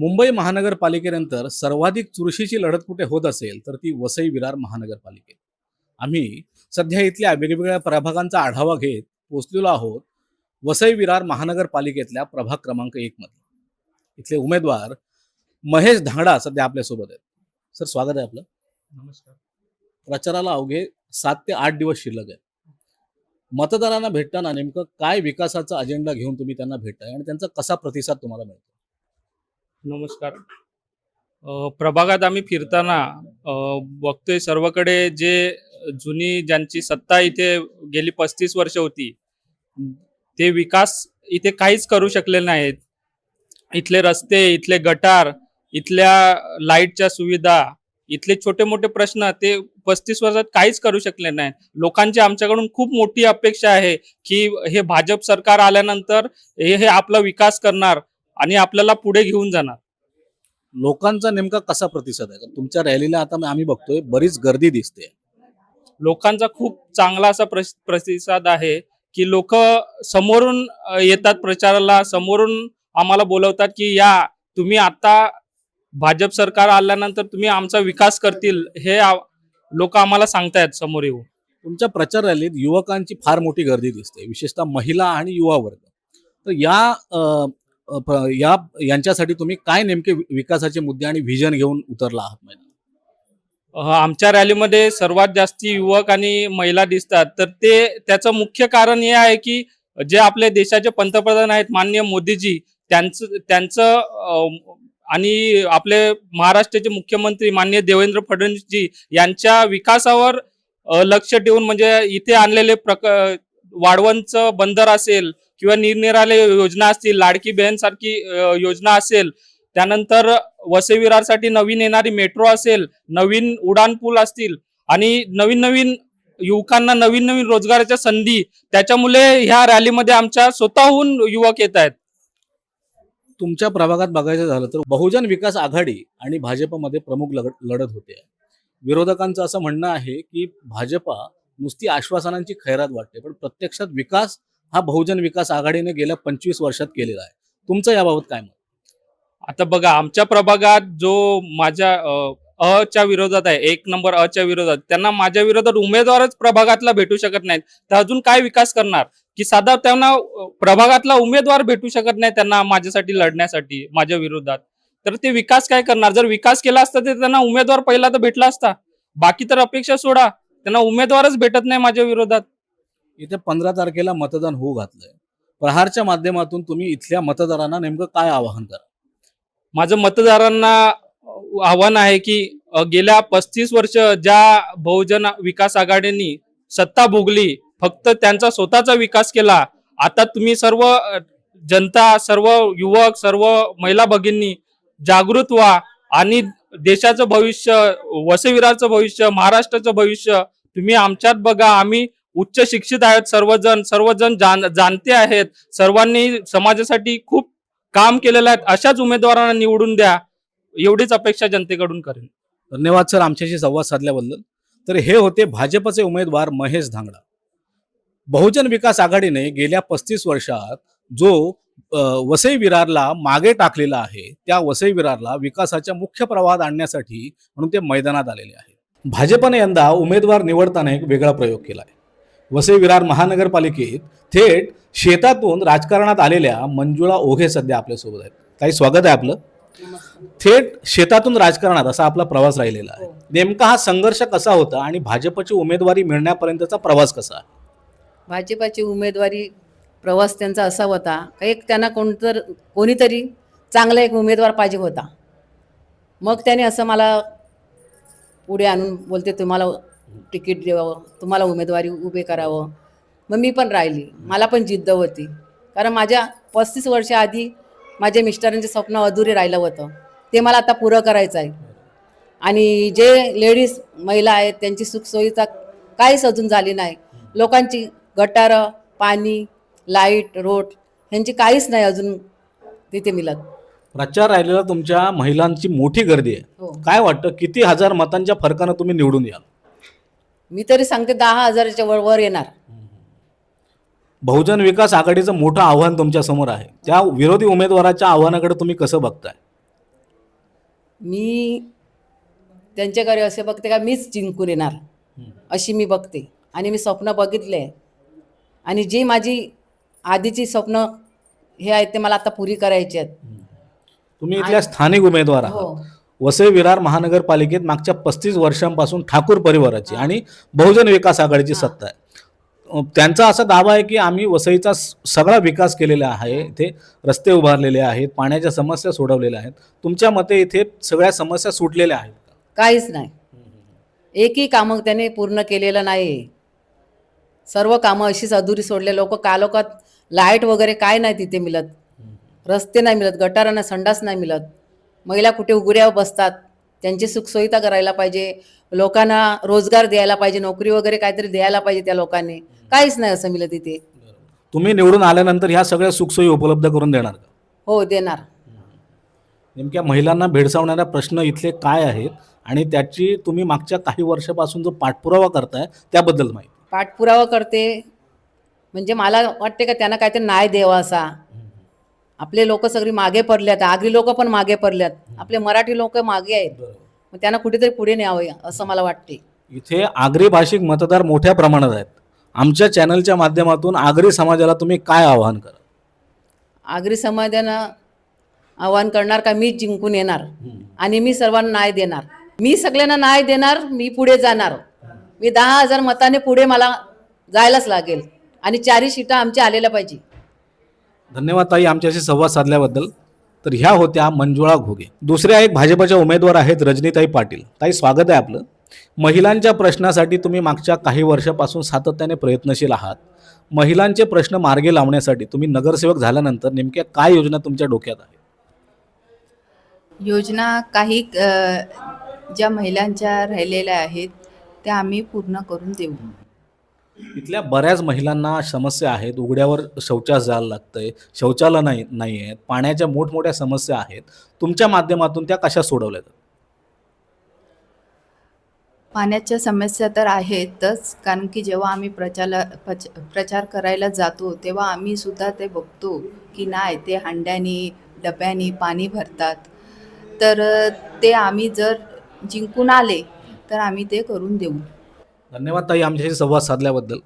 मुंबई महानगरपालिकेनंतर सर्वाधिक चुरशीची लढत कुठे होत असेल तर ती वसई विरार महानगरपालिकेत आम्ही सध्या इथल्या वेगवेगळ्या प्रभागांचा आढावा घेत पोचलेलो आहोत वसई विरार महानगरपालिकेतल्या प्रभाग क्रमांक एक मध्ये इथले उमेदवार महेश धांगडा सध्या आपल्यासोबत आहेत. सर स्वागत आहे आपलं. नमस्कार. प्रचाराला अवघे सात ते आठ दिवस शिल्लक आहे मतदारांना भेटताना नेमकं काय विकासाचा अजेंडा घेऊन तुम्ही त्यांना भेटताय आणि त्यांचा कसा प्रतिसाद तुम्हाला मिळतो नमस्कार. प्रभागात आम्ही फिरताना बघतोय सर्वकडे जे जुनी ज्यांची सत्ता इथे गेली पस्तीस वर्ष होती ते विकास इथे काहीच करू शकले नाहीत. इथले रस्ते इथले गटार इथल्या लाईटच्या सुविधा इथले छोटे मोठे प्रश्न ते पस्तीस वर्षात काहीच करू शकले नाही लोकांची आमच्याकडून खूप मोठी अपेक्षा आहे की हे भाजप सरकार आल्यानंतर हे हे आपला विकास करणार. आणि आपल्याला पुढे घेऊन जाणार. लोकांचा नेमका कसा प्रतिसाद आहे? तुमच्या रॅलीला आता आम्ही बघतोय बरीच गर्दी दिसते. लोकांचा खूप चांगला असा प्रतिसाद आहे की लोक समोरून येतात प्रचाराला समोरून आम्हाला बोलवतात की या तुम्ही आता भाजप सरकार आल्यानंतर तुम्ही आमचा विकास करतील. हे लोक आम्हाला सांगतायत समोर येऊन. तुमच्या प्रचार रॅलीत युवकांची फार मोठी गर्दी दिसते विशेषतः महिला आणि युवा वर्ग. तर या या यांच्यासाठी तुम्ही काय नेमके विकासाचे मुद्दे आणि व्हिजन घेऊन उतरला आहात आमच्या रॅलीमध्ये सर्वात जास्ती युवक आणि महिला दिसतात. तर ते त्याचं मुख्य कारण हे आहे की जे आपले देशाचे पंतप्रधान आहेत माननीय मोदीजी त्यांचं त्यांचं आणि आपले महाराष्ट्राचे मुख्यमंत्री माननीय देवेंद्र फडणवीसजी यांच्या विकासावर लक्ष ठेवून म्हणजे इथे आणलेले प्रक वाढवणचं बंदर असेल किंवा निरनिराळे योजना असतील लाडकी बहन सारखी योजना असेल त्यानंतर वसेविरारसाठी नवीन येणारी मेट्रो असेल नवीन उडान पूल असतील आणि नवीन नवीन युवकांना नवीन नवीन रोजगाराच्या संधी त्याच्यामुळे ह्या रॅलीमध्ये आमच्या स्वतःहून युवक येत आहेत. तुमच्या प्रभागात बघायचं झालं तर बहुजन विकास आघाडी आणि भाजपमध्ये प्रमुख लढ- लढत होते. विरोधकांचं असं म्हणणं आहे की भाजपा नुसती आश्वासनांची खैरात वाटते पण प्रत्यक्षात विकास हा बहुजन विकास आघाडीने गेल्या पंचवीस वर्षात केलेला आहे. तुमचं याबाबत काय मत? आता बघा आमच्या प्रभागात जो माझ्या अ, च्या विरोधात आहे एक नंबर अ च्या विरोधात त्यांना माझ्या विरोधात उमेदवारच प्रभागातला भेटू शकत नाहीत. तर अजून काय विकास करणार? की साधा त्यांना प्रभागातला उमेदवार भेटू शकत नाही त्यांना माझ्यासाठी लढण्यासाठी माझ्या विरोधात. तर ते विकास काय करणार? जर विकास केला असता तर त्यांना उमेदवार पहिला तर भेटला असता. बाकी तर अपेक्षा सोडा त्यांना उमेदवारच भेटत नाही माझ्या विरोधात. इथे पंधरा तारखेला मतदान होऊ घातलंय. प्रहारच्या माध्यमातून तुम्ही इथल्या मतदारांना नेमकं काय आवाहन करा? माझं मतदारांना आव्हान आहे की गेल्या पस्तीस वर्ष ज्या बहुजन विकास आघाडींनी सत्ता भोगली फक्त त्यांचा स्वतःचा विकास केला आता तुम्ही सर्व जनता सर्व युवक सर्व महिला भगिनी जागृत व्हा आणि देशाचं भविष्य वसविराचं भविष्य महाराष्ट्राचं भविष्य तुम्ही आमच्यात बघा. आम्ही उच्च शिक्षित आहेत सर्वजण सर्वजण जाण जाणते आहेत सर्वांनी समाजासाठी खूप काम केलेलं आहे अशाच उमेदवारांना निवडून द्या एवढीच अपेक्षा जनतेकडून करेन. धन्यवाद सर आमच्याशी संवाद साधल्याबद्दल. तर हे होते भाजपचे उमेदवार महेश धांगडा. बहुजन विकास आघाडीने गेल्या पस्तीस वर्षात जो वसई विरारला मागे टाकलेला आहे त्या वसई विरारला विकासाच्या मुख्य प्रवाहात आणण्यासाठी म्हणून ते मैदानात आलेले आहे. भाजपने यंदा उमेदवार निवडताना एक वेगळा प्रयोग केला आहे वसई विरार महानगरपालिकेत थेट शेतातून राजकारणात आलेल्या मंजुळा ओघे सध्या आपल्यासोबत आहेत. काही स्वागत आहे आपलं. थेट शेतातून राजकारणात असा आपला प्रवास राहिलेला आहे. नेमका हा संघर्ष कसा होता आणि भाजपची उमेदवारी मिळण्यापर्यंतचा प्रवास कसा भाजपाची उमेदवारी प्रवास त्यांचा असा होता एक त्यांना कोणतर कोणीतरी चांगला एक उमेदवार पाहिजे होता. मग त्याने असं मला पुढे आणून बोलते तुम्हाला तिकीट द्यावं तुम्हाला उमेदवारी उभे करावं. मग मी पण राहिली. मला पण जिद्द होती. कारण माझ्या पस्तीस वर्षाआधी माझ्या मिस्टरांचे स्वप्न अधुरे राहिलं होतं. ते मला आता पुरं करायचं आहे. आणि जे लेडीज महिला आहेत त्यांची सुखसोयीचा काहीच अजून झाली नाही. लोकांची गटारं पाणी लाइट रोड ह्यांची काहीच नाही अजून तिथे मिळत. प्रचार राहिलेला तुमच्या महिलांची मोठी गर्दी आहे. हो. काय वाटतं? किती हजार मतांच्या फरकानं तुम्ही निवडून याल? मी तरी सांगते दहा हजाराच्या वर वर येणार. बहुजन विकास आघाडीचं मोठं आव्हान तुमच्यासमोर आहे. त्या विरोधी उमेदवाराच्या आव्हानाकडे तुम्ही कसं बघताय? मी त्यांच्याकडे असे बघते का मीच जिंकून येणार अशी मी बघते. आणि मी स्वप्न बघितले आणि जी माझी आधीची स्वप्न हे आहेत ते मला आता पुरी करायची आहेत. तुम्ही इथल्या स्थानिक उमेदवार हो. आहात. वसई विरार महानगरपालिकेत मागच्या पस्तीस वर्षांपासून ठाकूर परिवाराची आणि बहुजन विकास आघाडीची. सत्ता आहे. त्यांचा असा दावा आहे की आम्ही वसईचा सगळा विकास केलेला आहे. इथे रस्ते उभारलेले आहेत पाण्याच्या समस्या सोडवलेल्या आहेत. तुमच्या मते इथे सगळ्या समस्या सुटलेल्या आहेत? काहीच नाही. एकही कामं त्याने पूर्ण केलेलं नाही. सर्व कामं अशीच अधुरी सोडले. लोक कालोखात लाइट वगैरे काय नाही तिथे मिळत. रस्ते नाही मिळत गटारांना संडास नाही मिळत. महिला कुठे उघड्यावर बसतात त्यांची सुखसोयीता करायला पाहिजे लोकांना रोजगार द्यायला पाहिजे नोकरी वगैरे काहीतरी द्यायला पाहिजे त्या लोकांनी. काहीच नाही असं मिळत इथे. तुम्ही निवडून आल्यानंतर ह्या सगळ्या सुखसोयी उपलब्ध करून देणार का? हो देणार. नेमक्या महिलांना भेडसावणाऱ्या प्रश्न इथले काय आहेत आणि त्याची तुम्ही मागच्या काही वर्षापासून जो पाठपुरावा करताय त्याबद्दल माहिती. पाठपुरावा करते. म्हणजे मला वाटते का त्यांना काहीतरी न्याय द्यावा असा. आपले लोक सगळी मागे पडल्यात आगरी लोक पण मागे पडल्यात. आपले मराठी लोक मागे आहेत. मग त्यांना कुठेतरी पुढे न्यावं असं मला वाटते. इथे आगरी भाषिक मतदार मोठ्या प्रमाणात आहेत. आमच्या चॅनलच्या माध्यमातून आगरी समाजाला तुम्ही काय आवाहन करा? आगरी समाजानं आव्हान करणार का? मी जिंकून येणार. आणि मी सर्वांना न्याय देणार. मी सगळ्यांना न्याय देणार मी पुढे जाणार. मी दहा हजार मताने पुढे मला जायलाच लागेल. आणि चारही सीटा आमच्या आलेल्या पाहिजे. धन्यवाद ताई आमच्याशी संवाद साधल्याबद्दल. तर ह्या होत्या मंजुळा घोगे. दुसऱ्या एक भाजपच्या उमेदवार आहेत रजनीताई पाटील. ताई स्वागत आहे आपलं. महिलांच्या प्रश्नासाठी तुम्ही मागच्या काही वर्षापासून सातत्याने प्रयत्नशील आहात. महिलांचे प्रश्न मार्गे लावण्यासाठी तुम्ही नगरसेवक झाल्यानंतर नेमक्या काय योजना तुमच्या डोक्यात आहे? योजना काही ज्या महिलांच्या राहिलेल्या आहेत त्या आम्ही पूर्ण करून देऊ. इथल्या बऱ्याच महिलांना समस्या आहेत. उघड्यावर शौचास जायला लागतंय. शौचालय नाही नाही आहेत पाण्याच्या मोठमोठ्या समस्या आहेत. तुमच्या माध्यमातून त्या कशा सोडवल्या जातात पाण्याच्या समस्या तर आहेतच. कारण की जेव्हा आम्ही प्रचार प्रचार करायला जातो तेव्हा आम्ही सुद्धा ते बघतो की नाही ते हांड्यानी डब्यानी पाणी भरतात. तर ते आम्ही जर जिंकून आले तर आम्ही ते करून देऊ. धन्यवाद ताई आमच्याशी संवाद साधल्याबद्दल.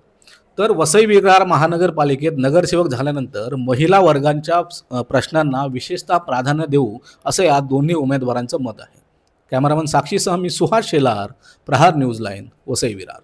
तर वसई विरार महानगरपालिकेत नगरसेवक झाल्यानंतर महिला वर्गांच्या प्रश्नांना विशेषतः प्राधान्य देऊ असं या दोन्ही उमेदवारांचं मत आहे. कॅमेरामन साक्षीसह मी सुहास शेलार प्रहार न्यूज लाईन वसई विरार.